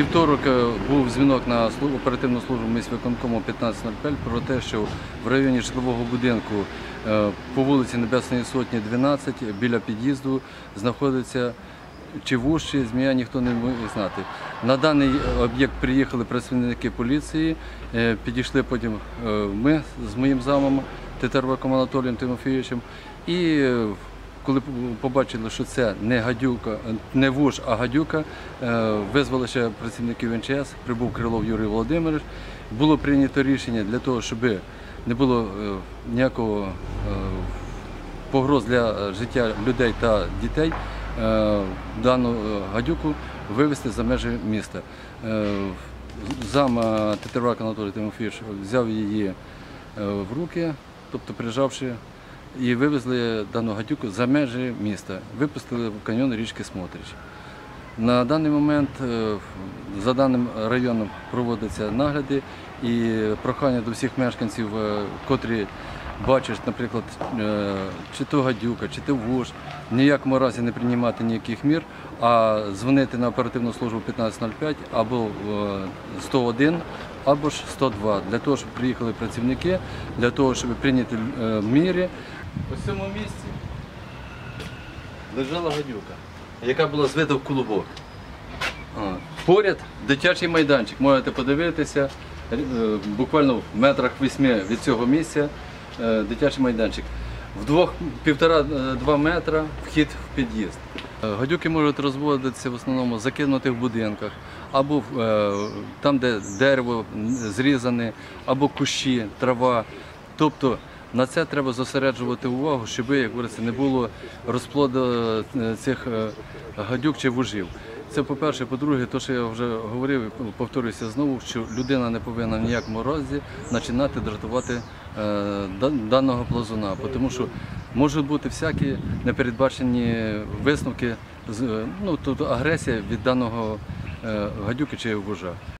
Вівторок е, був дзвінок на оперативну службу міськвиконкому 1505 про те, що в районі житлового будинку е, по вулиці Небесної Сотні 12 біля під'їзду знаходиться чи вуж, чи змія, ніхто не може знати. На даний об'єкт приїхали працівники поліції, е, підійшли потім е, ми з моїм замом Тетерваком Анатолієм Тимофійовичем і е, коли побачили, що це не гадюка, не вуж, а гадюка, визвали ще працівників НЧС, прибув Крилов Юрій Володимирович. Було прийнято рішення для того, щоб не було ніякого погроз для життя людей та дітей, дану е, гадюку вивезти за межі міста. Е, Зам е, Тетервак Анатолій Тимофійович взяв її е, в руки, тобто прижавши, і вивезли дану гадюку за межі міста, випустили в каньйон річки Смотрич. На даний момент е, за даним районом проводяться нагляди і прохання до всіх мешканців, е, котрі бачать, наприклад, е, чи то гадюка, чи то вуж, в ніякому разі не приймати ніяких мір, а дзвонити на оперативну службу 1505 або е, 101, або ж 102, для того, щоб приїхали працівники, для того, щоб прийняти е, міри. В цьому місці лежала гадюка, яка була звита в колобок. А, Поряд дитячий майданчик, можете подивитися, е, буквально в метрах вісьми від цього місця е, дитячий майданчик. В півтора-два метра вхід в під'їзд. Е, Гадюки можуть розводитися в основному в закинутих будинках, або е, там, де дерево зрізане, або кущі, трава. Тобто на це треба зосереджувати увагу, щоб, як говориться, не було розплоду е, цих е, гадюк чи вужів. Це по-перше, по-друге, то, що я вже говорив, і повторююся знову, що людина не повинна в ніякому разі починати дратувати е, даного плазуна, тому що можуть бути всякі непередбачені висновки, е, ну, тобто агресія від даного е, гадюки чи вужа.